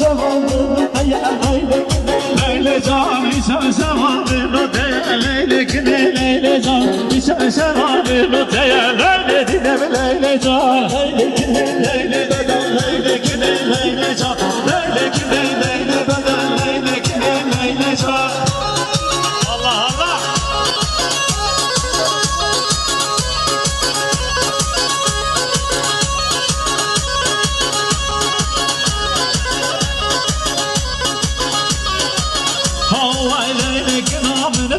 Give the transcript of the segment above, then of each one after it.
sevaldın Leyle Leyle can ise sevaldın Leyle Leyle can ise sevaldın Leyle dinle Leyle can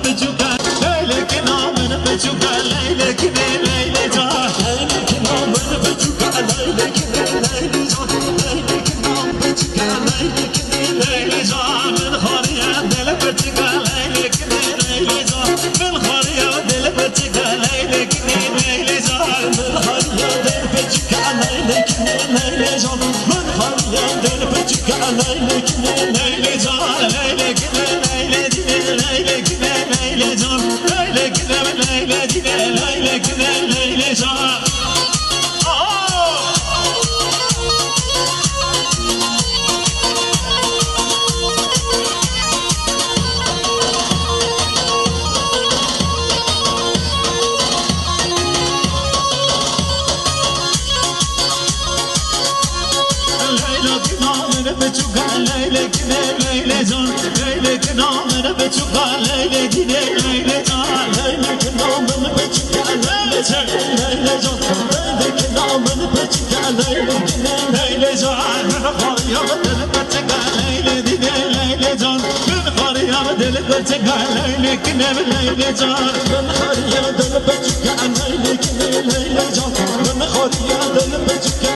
namını beçuka Leylek namını beçuka Leylek ne leyle can Leylek namını beçuka Leylek ne leyle can Leylek namını beçuka Leylek ne leyle can Ben hariye dele beçuka Leylek ne leyle can Ben hariye dele beçuka Leylek ne leyle can Ben hariye dele beçuka Leylek ne leyle can Ben hariye dele beçuka Leylek ne leyle بچوکا لیلی گیده لیلی جان لیلی کنام من بچوکا لیلی گیده لیلی جان لیلی کنام من بچوکا لیلی جان لیلی جان لیلی کنام من بچوکا لیلی گیده لیلی جان من خاریا بدل بچوکا لیلی دیده لیلی جان من خاریا بدل بچوکا لیلی کنام لیلی جان من خاریا بدل بچوکا لیلی گیده لیلی جان من خاریا